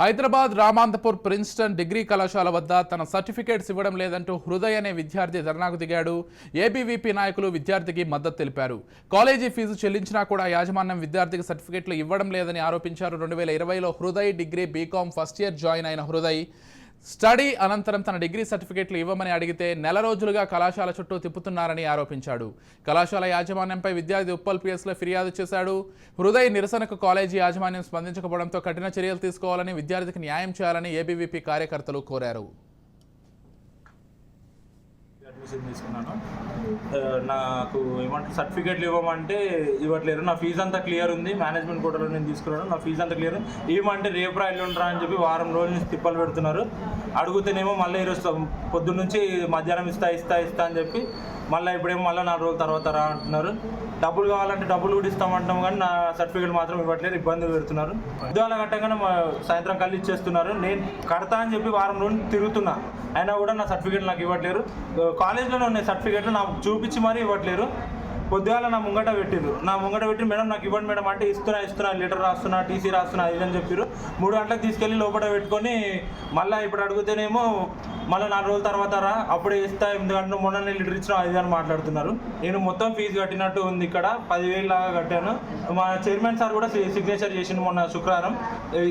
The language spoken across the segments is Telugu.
హైదరాబాద్ రామాంతపూర్ ప్రిన్స్టన్ డిగ్రీ కళాశాల వద్ద తన సర్టిఫికేట్స్ ఇవ్వడం లేదంటూ హృదయ్ అనే విద్యార్థి ధర్నాకు దిగాడు. ఏబీవీపీ నాయకులు విద్యార్థికి మద్దతు తెలిపారు. కాలేజీ ఫీజు చెల్లించినా కూడా యాజమాన్యం విద్యార్థికి సర్టిఫికేట్లు ఇవ్వడం లేదని ఆరోపించారు. రెండు వేల ఇరవైలో Hriday degree BCom first year join అయిన హృదయ్. స్టడీ అనంతరం తన డిగ్రీ సర్టిఫికేట్లు ఇవ్వమని అడిగితే నెల రోజులుగా కళాశాల చుట్టూ తిప్పుతున్నారని ఆరోపించాడు. కళాశాల యాజమాన్యంపై విద్యార్థి ఉప్పల్ పిఎస్లో ఫిర్యాదు చేశాడు. హృదయ నిరసనకు కాలేజీ యాజమాన్యం స్పందించకపోవడంతో కఠిన చర్యలు తీసుకోవాలని విద్యార్థికి న్యాయం చేయాలని ఏబీవీపీ కార్యకర్తలు కోరారు. అడ్మిషన్ తీసుకున్నాను నాకు ఏమంటారు సర్టిఫికేట్లు ఇవ్వమంటే ఇవ్వట్లేరు. నా ఫీజు అంతా క్లియర్ ఉంది. మేనేజ్మెంట్ కోటలో నేను తీసుకున్నాను. నా ఫీజు అంతా క్లియర్ ఉంది. ఇవ్వమంటే రేపు రాయలు ఉండరా అని చెప్పి వారం రోజు నుంచి తిప్పలు పెడుతున్నారు. అడుగుతేనేమో మళ్ళీ ఈరోజు పొద్దున్నుంచి మధ్యాహ్నం ఇస్తా ఇస్తా ఇస్తా అని చెప్పి మళ్ళీ ఇప్పుడేమో మళ్ళీ నాలుగు రోజుల తర్వాత రా అంటున్నారు. డబ్బులు కావాలంటే డబ్బులు కూడా ఇస్తామంటాం కానీ నా సర్టిఫికేట్ మాత్రం ఇవ్వట్లేదు ఇబ్బంది పెడుతున్నారు. ఉద్యోగాలు కట్టగానే మా సాయంత్రం కళ్ళు ఇచ్చేస్తున్నారు. నేను కడతా అని చెప్పి వారం రోజులు తిరుగుతున్నా. అయినా కూడా నా సర్టిఫికేట్ నాకు ఇవ్వట్లేరు కాలేజ్లోనే ఉన్నాయి సర్టిఫికేట్లు నాకు చూపించి మరీ ఇవ్వట్లేరు పొద్దుగాల నా ముంగట పెట్టిరు నా ముంగట పెట్టి మేడం నాకు ఇవ్వండి మేడం అంటే ఇస్తున్నా ఇస్తున్నా లెటర్ రాస్తున్నా టీసీ రాస్తున్నా ఇది అని చెప్పారు మూడు గంటలకు తీసుకెళ్ళి లోపల పెట్టుకొని మళ్ళీ ఇప్పుడు అడిగితేనేమో మళ్ళీ నాలుగు రోజుల తర్వాత రా అప్పుడే ఇస్తా ఎనిమిది గంటలు మొన్న నేను లీటర్ ఇచ్చిన అది అని మాట్లాడుతున్నారు. నేను మొత్తం ఫీజు కట్టినట్టు ఉంది ఇక్కడ పదివేలు లాగా కట్టాను. మా చైర్మన్ సార్ కూడా సిగ్నేచర్ చేసిండు మొన్న శుక్రవారం.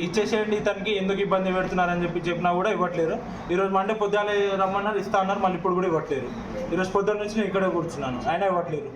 ఇచ్చేసేయండి ఇతనికి ఎందుకు ఇబ్బంది పెడుతున్నారని చెప్పి చెప్పినా కూడా ఇవ్వట్లేరు ఈరోజు మండే పొద్దుగాలే రమ్మన్నారు ఇస్తా అన్నారు మళ్ళీ ఇప్పుడు కూడా ఇవ్వట్లేరు ఈరోజు పొద్దున్న నుంచి నేను ఇక్కడే కూర్చున్నాను అయినా ఇవ్వట్లేరు